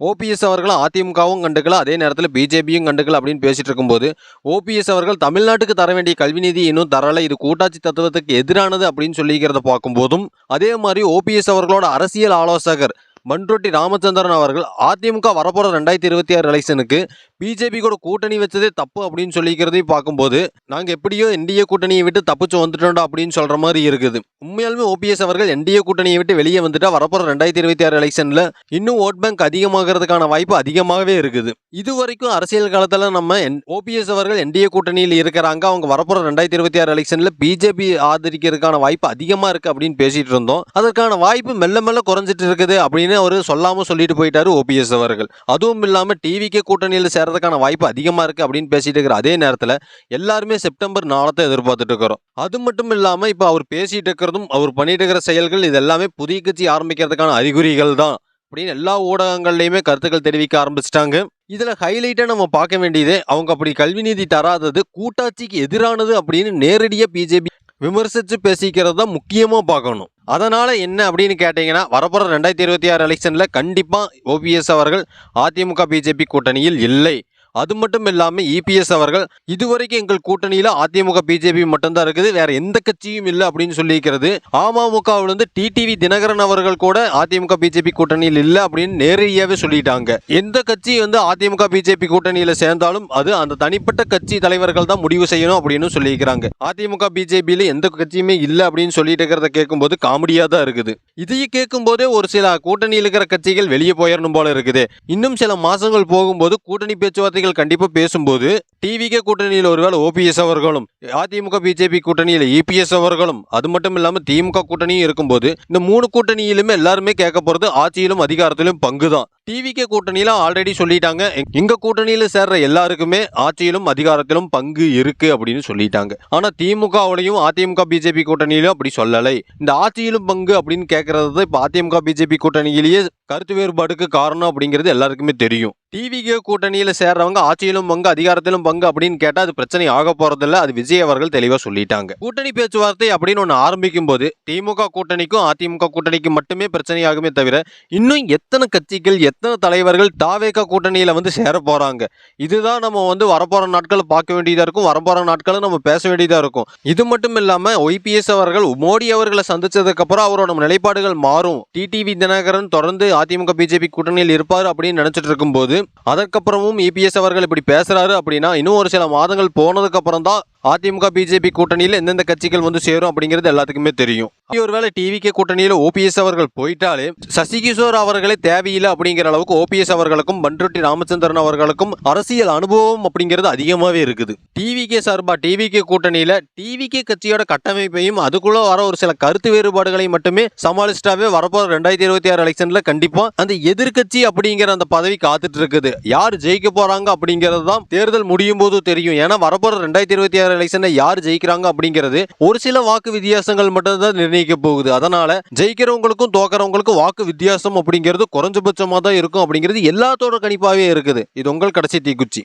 OPS அவர்கள் அதிமுகவும் கண்டுக்கல அதே நேரத்தில் பிஜேபியும் கண்டுக்கல அப்படின்னு பேசிட்டு இருக்கும்போது ஓபிஎஸ் அவர்கள் தமிழ்நாட்டுக்கு தர வேண்டிய கல்வி நிதி இன்னும் தரல இது கூட்டாட்சி தத்துவத்துக்கு எதிரானது அப்படின்னு சொல்லிக்கிறத பார்க்கும்போதும் அதே மாதிரி ஓபிஎஸ் அவர்களோட அரசியல் ஆலோசகர் மண்ரொட்டி ராமச்சந்திரன் அவர்கள் அதிமுக வரப்போற ரெண்டாயிரத்தி இருபத்தி ஆறு எலெக்ஷனுக்கு பிஜேபி கூட கூட்டணி வச்சதே தப்பு அப்படின்னு சொல்லிக்கிறதையும் பார்க்கும்போது நாங்க எப்படியோ என்டிஏ கூட்டணியை விட்டு தப்பிச்சு வந்துட்டோம்டா அப்படின்னு சொல்ற மாதிரி இருக்குது. உண்மையாலுமே ஓபிஎஸ் அவர்கள் என்டிஏ கூட்டணியை விட்டு வெளியே வந்துட்டா வரப்போற ரெண்டாயிரத்தி இருபத்தி ஆறு எலெக்ஷன்ல இன்னும் ஓட் பேங்க் அதிகமாகிறதுக்கான வாய்ப்பு அதிகமாகவே இருக்குது. இது வரைக்கும் அரசியல் காலத்துல நம்ம ஓபிஎஸ் அவர்கள் என்டிஏ கூட்டணியில் இருக்கிறாங்க. அவங்க வரப்போற ரெண்டாயிரத்தி இருபத்தி ஆறு எலெக்ஷன்ல பிஜேபி ஆதரிக்கிறதுக்கான வாய்ப்பு அதிகமா இருக்கு அப்படின்னு பேசிட்டு இருந்தோம். அதற்கான வாய்ப்பு மெல்ல மெல்ல குறைஞ்சிட்டு இருக்குது அப்படின்னு அவர் சொல்லாம சொல்லிட்டு போயிட்டாரு ஓபிஎஸ் அவர்கள். அதுவும் இல்லாமல் டிவிக்கே கூட்டணியில் சேர்றதுக்கான வாய்ப்பு அதிகமா இருக்கு அப்படின்னு பேசிட்டு இருக்கிற அதே நேரத்தில் எல்லாருமே செப்டம்பர் நாளத்தை எதிர்பார்த்துட்டு இருக்கிறோம். அது மட்டும் இல்லாமல் இப்போ அவர் பேசிட்டு இருக்கிறதும் அவர் பண்ணிட்டு இருக்கிற செயல்கள் இது எல்லாமே புதிய கட்சி ஆரம்பிக்கிறதுக்கான அறிகுறிகள் தான் அப்படின்னு எல்லா ஊடகங்கள்லையுமே கருத்துக்கள் தெரிவிக்க ஆரம்பிச்சிட்டாங்க. இதுல ஹைலைட்டாக நம்ம பார்க்க வேண்டியது அவங்க அப்படி கல்வி நிதி தராதது கூட்டாட்சிக்கு எதிரானது அப்படின்னு நேரடியாக பிஜேபி விமர்சித்து பேசிக்கிறது தான் முக்கியமாக பார்க்கணும். அதனால் என்ன அப்படின்னு கேட்டிங்கன்னா வரப்போகிற ரெண்டாயிரத்தி இருபத்தி ஆறு எலெக்ஷனில் கண்டிப்பாக ஓபிஎஸ் அவர்கள் அதிமுக பிஜேபி கூட்டணியில் இல்லை. அது மட்டும் இல்லாமல் இபிஎஸ் அவர்கள் இதுவரைக்கும் எங்கள் கூட்டணியில் அதிமுக பிஜேபி மட்டும்தான் இருக்குது. வேற எந்த கட்சியும் இல்லை அப்படின்னு சொல்லியிருக்கிறது. அமமுகவிலிருந்து டிடிவி தினகரன் அவர்கள் கூட அதிமுக பிஜேபி கூட்டணியில் இல்லை அப்படின்னு நேரடியாகவே சொல்லிட்டாங்க. எந்த கட்சி வந்து அதிமுக பிஜேபி கூட்டணியில் சேர்ந்தாலும் அது அந்த தனிப்பட்ட கட்சி தலைவர்கள் தான் முடிவு செய்யணும் அப்படின்னு சொல்லியிருக்கிறாங்க. அதிமுக பிஜேபியில் எந்த கட்சியுமே இல்லை அப்படின்னு சொல்லிட்டு இருக்கிறத கேட்கும்போது காமெடியாக தான் இருக்குது. இதையும் கேட்கும் போதே ஒரு சில கூட்டணியில் இருக்கிற கட்சிகள் வெளியே போயிடணும் போல இருக்குது. இன்னும் சில மாசங்கள் போகும்போது கூட்டணி பேச்சுவார்த்தைகள் கண்டிப்பா பேசும்போது டிவிகே கூட்டணியில் ஒருவேளை ஓபிஎஸ் அவர்களும் அதிமுக பிஜேபி கூட்டணியில் இபிஎஸ் அவர்களும் அது மட்டும் இல்லாமல் திமுக கூட்டணியும் இருக்கும்போது இந்த மூணு கூட்டணியிலுமே எல்லாருமே கேட்க போறது ஆட்சியிலும் அதிகாரத்திலும் பங்கு தான் டிவிகே கூட்டணியில ஆல்ரெடி சொல்லிட்டாங்க. எங்கள் கூட்டணியில் கூட்டணியில சேர்ற எல்லாருக்குமே ஆட்சியிலும் அதிகாரத்திலும் பங்கு இருக்கு அப்படின்னு சொல்லிட்டாங்க. ஆனா திமுகவுலையும் அதிமுக பிஜேபி கூட்டணியிலும் அப்படி சொல்லலை. இந்த ஆட்சியிலும் பங்கு அப்படின்னு கேட்கறது தான் இப்ப அதிமுக பிஜேபி கூட்டணியிலேயே கருத்து வேறுபாடுக்கு காரணம் அப்படிங்கிறது எல்லாருக்குமே தெரியும். டிவிகே கூட்டணியில சேர்றவங்க ஆட்சியிலும் பங்கு அதிகாரத்திலும் பங்கு அப்படின்னு கேட்டா அது பிரச்சனை ஆக போறதில்ல. அது விஜய் அவர்கள் தெளிவா சொல்லிட்டாங்க. கூட்டணி பேச்சுவார்த்தை அப்படின்னு ஒன்று ஆரம்பிக்கும் போது திமுக கூட்டணிக்கும் அதிமுக கூட்டணிக்கும் மட்டுமே பிரச்சனையாகுமே தவிர இன்னும் எத்தனை கட்சிகள் எத்தனை தலைவர்கள் தாவேக கூட்டணியில் வந்து சேர போகிறாங்க இதுதான் நம்ம வந்து வரப்போகிற நாட்களை பார்க்க வேண்டியதாக இருக்கும். வரப்போற நாட்களை நம்ம பேச வேண்டியதாக இருக்கும். இது மட்டும் இல்லாமல் ஒய்பிஎஸ் அவர்கள் மோடி அவர்களை சந்தித்ததுக்கப்புறம் அவரோட நிலைப்பாடுகள் மாறும். டிடிவி தினகரன் தொடர்ந்து அதிமுக பிஜேபி கூட்டணியில் இருப்பார் அப்படின்னு நினச்சிட்டு இருக்கும்போது அதற்கப்புறமும் இபிஎஸ் அவர்கள் இப்படி பேசுகிறாரு அப்படின்னா இன்னும் ஒரு சில மாதங்கள் போனதுக்கப்புறம் தான் அதிமுக பிஜேபி கூட்டணியில் எந்தெந்த கட்சிகள் வந்து சேரும் அப்படிங்கிறது எல்லாத்துக்குமே தெரியும். ஒருவேளை டிவிகே கூட்டணியில் ஓபிஎஸ் அவர்கள் போயிட்டாலே சசிகிஷோர் அவர்களே தேவையில்லை அப்படிங்கிற அளவுக்கு ஓபிஎஸ் அவர்களுக்கும் பன்ருட்டி ராமச்சந்திரன் அவர்களுக்கும் அரசியல் அனுபவம் அப்படிங்கிறது அதிகமாகவே இருக்குது. டிவிகே சார்பா டிவிகே கூட்டணியில் டிவிகே கட்சியோட கட்டமைப்பையும் அதுக்குள்ள வர ஒரு சில கருத்து வேறுபாடுகளை மட்டுமே சமாளிச்சிட்டாவே வரப்போற ரெண்டாயிரத்தி இருபத்தி ஆறு எலெக்ஷன்ல கண்டிப்பா அந்த எதிர்க்கட்சி அப்படிங்கிற அந்த பதவி காத்துட்டு இருக்குது. யார் ஜெயிக்க போறாங்க அப்படிங்கிறது தான் தேர்தல் முடியும் போது தெரியும். ஏன்னா வரப்போற ரெண்டாயிரத்தி இருபத்தி ஆறு எலெக்ஷனை யார் ஜெயிக்கிறாங்க அப்படிங்கிறது ஒரு சில வாக்கு வித்தியாசங்கள் மட்டும் தான் நிர்ணயிக்க போகுது. அதனால ஜெயிக்கிறவங்களுக்கும் தோக்கிறவங்களுக்கும் வாக்கு வித்தியாசம் அப்படிங்கிறது குறைஞ்சபட்சமா தான் இருக்கும் அப்படிங்கிறது எல்லாத்தோட கணிப்பாவே இருக்குது. இது உங்கள் கடைசி தீக்குச்சி.